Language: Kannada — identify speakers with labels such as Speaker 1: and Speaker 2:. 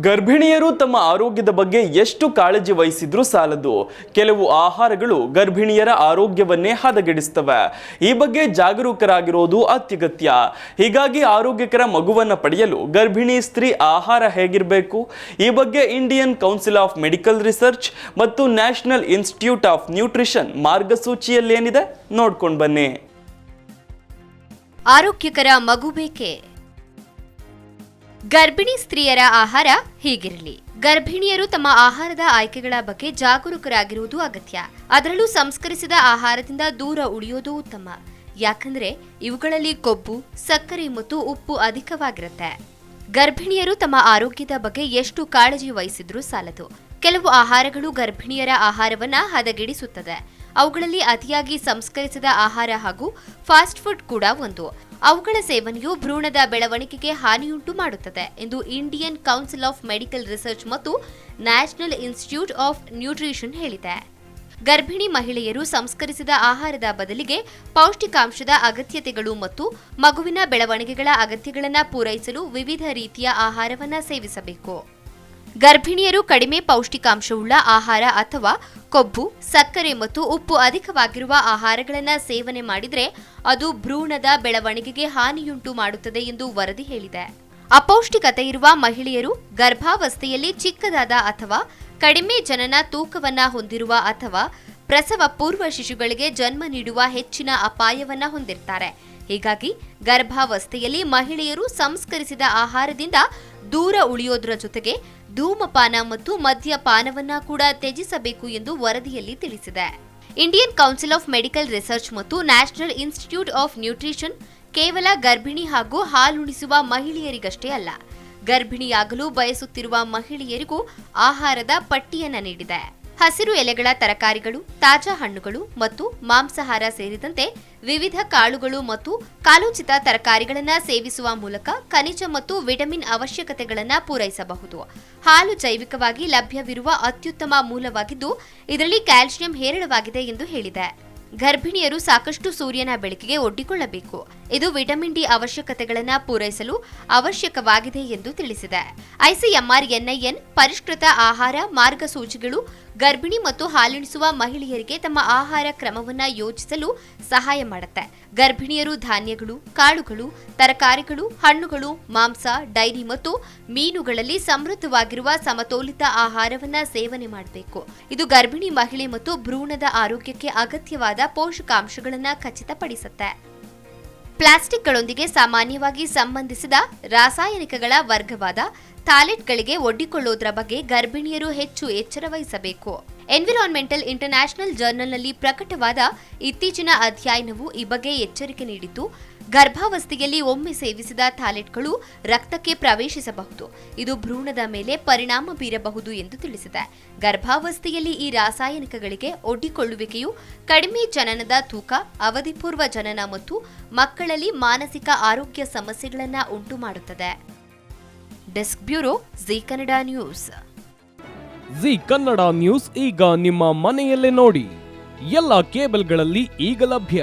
Speaker 1: ಗರ್ಭಿಣಿಯರು ತಮ್ಮ ಆರೋಗ್ಯದ ಬಗ್ಗೆ ಎಷ್ಟು ಕಾಳಜಿ ವಹಿಸಿದ್ರೂ ಸಾಲದು. ಕೆಲವು ಆಹಾರಗಳು ಗರ್ಭಿಣಿಯರ ಆರೋಗ್ಯವನ್ನೇ ಹದಗೆಡಿಸ್ತವೆ. ಈ ಬಗ್ಗೆ ಜಾಗರೂಕರಾಗಿರೋದು ಅತ್ಯಗತ್ಯ. ಹೀಗಾಗಿ ಆರೋಗ್ಯಕರ ಮಗುವನ್ನು ಪಡೆಯಲು ಗರ್ಭಿಣಿ ಸ್ತ್ರೀ ಆಹಾರ ಹೇಗಿರಬೇಕು? ಈ ಬಗ್ಗೆ Indian council of medical research ಮತ್ತು ನ್ಯಾಷನಲ್ ಇನ್ಸ್ಟಿಟ್ಯೂಟ್ ಆಫ್ ನ್ಯೂಟ್ರಿಷನ್ ಮಾರ್ಗಸೂಚಿಯಲ್ಲೇನಿದೆ? ನೋಡ್ಕೊಂಡು ಬನ್ನಿ.
Speaker 2: ಆರೋಗ್ಯಕರ ಮಗು ಬೇಕೇ? ಗರ್ಭಿಣಿ ಸ್ತ್ರೀಯರ ಆಹಾರ ಹೀಗಿರಲಿ. ಗರ್ಭಿಣಿಯರು ತಮ್ಮ ಆಹಾರದ ಆಯ್ಕೆಗಳ ಬಗ್ಗೆ ಜಾಗರೂಕರಾಗಿರುವುದು ಅಗತ್ಯ. ಅದರಲ್ಲೂ ಸಂಸ್ಕರಿಸಿದ ಆಹಾರದಿಂದ ದೂರ ಉಳಿಯೋದು ಉತ್ತಮ. ಯಾಕಂದ್ರೆ ಇವುಗಳಲ್ಲಿ ಕೊಬ್ಬು, ಸಕ್ಕರೆ ಮತ್ತು ಉಪ್ಪು ಅಧಿಕವಾಗಿರುತ್ತೆ. ಗರ್ಭಿಣಿಯರು ತಮ್ಮ ಆರೋಗ್ಯದ ಬಗ್ಗೆ ಎಷ್ಟು ಕಾಳಜಿ ವಹಿಸಿದ್ರೂ ಸಾಲದು. ಕೆಲವು ಆಹಾರಗಳು ಗರ್ಭಿಣಿಯರ ಆಹಾರವನ್ನ ಹದಗೆಡಿಸುತ್ತದೆ. ಅವುಗಳಲ್ಲಿ ಅತಿಯಾಗಿ ಸಂಸ್ಕರಿಸಿದ ಆಹಾರ ಹಾಗೂ ಫಾಸ್ಟ್ ಫುಡ್ ಕೂಡ ಒಂದು. ಅವುಗಳ ಸೇವನೆಯು ಭ್ರೂಣದ ಬೆಳವಣಿಗೆಗೆ ಹಾನಿಯುಂಟು ಮಾಡುತ್ತದೆ ಎಂದು Indian council of medical research ಮತ್ತು ನ್ಯಾಷನಲ್ ಇನ್ಸ್ಟಿಟ್ಯೂಟ್ ಆಫ್ ನ್ಯೂಟ್ರಿಷನ್ ಹೇಳಿದೆ. ಗರ್ಭಿಣಿ ಮಹಿಳೆಯರು ಸಂಸ್ಕರಿಸಿದ ಆಹಾರದ ಬದಲಿಗೆ ಪೌಷ್ಟಿಕಾಂಶದ ಅಗತ್ಯತೆಗಳು ಮತ್ತು ಮಗುವಿನ ಬೆಳವಣಿಗೆಗಳ ಅಗತ್ಯಗಳನ್ನು ಪೂರೈಸಲು ವಿವಿಧ ರೀತಿಯ ಆಹಾರವನ್ನು ಸೇವಿಸಬೇಕು. ಗರ್ಭಿಣಿಯರು ಕಡಿಮೆ ಪೌಷ್ಟಿಕಾಂಶವುಳ್ಳ ಆಹಾರ ಅಥವಾ ಕೊಬ್ಬು, ಸಕ್ಕರೆ ಮತ್ತು ಉಪ್ಪು ಅಧಿಕವಾಗಿರುವ ಆಹಾರಗಳನ್ನು ಸೇವನೆ ಮಾಡಿದರೆ ಅದು ಭ್ರೂಣದ ಬೆಳವಣಿಗೆಗೆ ಹಾನಿಯುಂಟು ಮಾಡುತ್ತದೆ ಎಂದು ವರದಿ ಹೇಳಿದೆ. ಅಪೌಷ್ಟಿಕತೆ ಇರುವ ಮಹಿಳೆಯರು ಗರ್ಭಾವಸ್ಥೆಯಲ್ಲಿ ಚಿಕ್ಕದಾದ ಅಥವಾ ಕಡಿಮೆ ಜನನ ತೂಕವನ್ನ ಹೊಂದಿರುವ ಅಥವಾ ಪ್ರಸವ ಪೂರ್ವ ಶಿಶುಗಳಿಗೆ ಜನ್ಮ ನೀಡುವ ಹೆಚ್ಚಿನ ಅಪಾಯವನ್ನ ಹೊಂದಿರ್ತಾರೆ. ಹೀಗಾಗಿ ಗರ್ಭಾವಸ್ಥೆಯಲ್ಲಿ ಮಹಿಳೆಯರು ಸಂಸ್ಕರಿಸಿದ ಆಹಾರದಿಂದ ದೂರ ಉಳಿಯೋದ್ರ ಜೊತೆಗೆ ಧೂಮಪಾನ ಮತ್ತು ಮದ್ಯಪಾನವನ್ನ ಕೂಡ ತ್ಯಜಿಸಬೇಕು ಎಂದು ವರದಿಯಲ್ಲಿ ತಿಳಿಸಿದೆ. Indian council of medical research ಮತ್ತು ನ್ಯಾಷನಲ್ ಇನ್ಸ್ಟಿಟ್ಯೂಟ್ ಆಫ್ ನ್ಯೂಟ್ರಿಷನ್ ಕೇವಲ ಗರ್ಭಿಣಿ ಹಾಗೂ ಹಾಲುಣಿಸುವ ಮಹಿಳೆಯರಿಗಷ್ಟೇ ಅಲ್ಲ, ಗರ್ಭಿಣಿಯಾಗಲು ಬಯಸುತ್ತಿರುವ ಮಹಿಳೆಯರಿಗೂ ಆಹಾರದ ಪಟ್ಟಿಯನ್ನ ನೀಡಿದೆ. ಹಸಿರು ಎಲೆಗಳ ತರಕಾರಿಗಳು, ತಾಜಾ ಹಣ್ಣುಗಳು ಮತ್ತು ಮಾಂಸಾಹಾರ ಸೇರಿದಂತೆ ವಿವಿಧ ಕಾಳುಗಳು ಮತ್ತು ಕಾಲೋಚಿತ ತರಕಾರಿಗಳನ್ನು ಸೇವಿಸುವ ಮೂಲಕ ಖನಿಜ ಮತ್ತು ವಿಟಮಿನ್ ಅವಶ್ಯಕತೆಗಳನ್ನು ಪೂರೈಸಬಹುದು. ಹಾಲು ಜೈವಿಕವಾಗಿ ಲಭ್ಯವಿರುವ ಅತ್ಯುತ್ತಮ ಮೂಲವಾಗಿದ್ದು, ಇದರಲ್ಲಿ ಕ್ಯಾಲ್ಸಿಯಂ ಹೇರಳವಾಗಿದೆ ಎಂದು ಹೇಳಿದೆ. ಗರ್ಭಿಣಿಯರು ಸಾಕಷ್ಟು ಸೂರ್ಯನ ಬೆಳಕಿಗೆ ಒಡ್ಡಿಕೊಳ್ಳಬೇಕು. ಇದು ವಿಟಮಿನ್ ಡಿ ಅವಶ್ಯಕತೆಗಳನ್ನು ಪೂರೈಸಲು ಅವಶ್ಯಕವಾಗಿದೆ ಎಂದು ತಿಳಿಸಿದೆ. ಐಸಿಎಂಆರ್ ಎನ್ಐಎನ್, ಪರಿಷ್ಕೃತ ಆಹಾರ ಮಾರ್ಗಸೂಚಿಗಳು ಗರ್ಭಿಣಿ ಮತ್ತು ಹಾಲುಣಿಸುವ ಮಹಿಳೆಯರಿಗೆ ತಮ್ಮ ಆಹಾರ ಕ್ರಮವನ್ನ ಯೋಜಿಸಲು ಸಹಾಯ ಮಾಡುತ್ತೆ. ಗರ್ಭಿಣಿಯರು ಧಾನ್ಯಗಳು, ಕಾಳುಗಳು, ತರಕಾರಿಗಳು, ಹಣ್ಣುಗಳು, ಮಾಂಸ, ಡೈರಿ ಮತ್ತು ಮೀನುಗಳಲ್ಲಿ ಸಮೃದ್ಧವಾಗಿರುವ ಸಮತೋಲಿತ ಆಹಾರವನ್ನ ಸೇವನೆ ಮಾಡಬೇಕು. ಇದು ಗರ್ಭಿಣಿ ಮಹಿಳೆ ಮತ್ತು ಭ್ರೂಣದ ಆರೋಗ್ಯಕ್ಕೆ ಅಗತ್ಯವಾದ ಪೋಷಕಾಂಶಗಳನ್ನು ಖಚಿತಪಡಿಸುತ್ತೆ. ಪ್ಲಾಸ್ಟಿಕ್ಗಳೊಂದಿಗೆ ಸಾಮಾನ್ಯವಾಗಿ ಸಂಬಂಧಿಸಿದ ರಾಸಾಯನಿಕಗಳ ವರ್ಗವಾದ ಥಾಲೆಟ್ಗಳಿಗೆ ಒಡ್ಡಿಕೊಳ್ಳುವುದರ ಬಗ್ಗೆ ಗರ್ಭಿಣಿಯರು ಹೆಚ್ಚು ಎಚ್ಚರ ವಹಿಸಬೇಕು. ಎನ್ವಿರಾನ್ಮೆಂಟಲ್ ಇಂಟರ್ನ್ಯಾಷನಲ್ ಜರ್ನಲ್ನಲ್ಲಿ ಪ್ರಕಟವಾದ ಇತ್ತೀಚಿನ ಅಧ್ಯಯನವು ಈ ಬಗ್ಗೆ ಎಚ್ಚರಿಕೆ ನೀಡಿದ್ದು ಗರ್ಭಾವಸ್ಥೆಯಲ್ಲಿ ಒಮ್ಮೆ ಸೇವಿಸಿದ ಥಾಲೆಟ್ಗಳು ರಕ್ತಕ್ಕೆ ಪ್ರವೇಶಿಸಬಹುದು. ಇದು ಭ್ರೂಣದ ಮೇಲೆ ಪರಿಣಾಮ ಬೀರಬಹುದು ಎಂದು ತಿಳಿಸಿದೆ. ಗರ್ಭಾವಸ್ಥೆಯಲ್ಲಿ ಈ ರಾಸಾಯನಿಕಗಳಿಗೆ ಒಡ್ಡಿಕೊಳ್ಳುವಿಕೆಯು ಕಡಿಮೆ ಜನನದ ತೂಕ, ಅವಧಿಪೂರ್ವ ಜನನ ಮತ್ತು ಮಕ್ಕಳಲ್ಲಿ ಮಾನಸಿಕ ಆರೋಗ್ಯ ಸಮಸ್ಯೆಗಳನ್ನು ಉಂಟು ಮಾಡುತ್ತದೆ desk bureau Zee Kannada news.
Speaker 3: Zee Kannada news ಈಗ ನಿಮ್ಮ ಮನೆಯಲ್ಲೇ ನೋಡಿ. ಎಲ್ಲ ಕೇಬಲ್ಗಳಲ್ಲಿ ಈಗ ಲಭ್ಯ.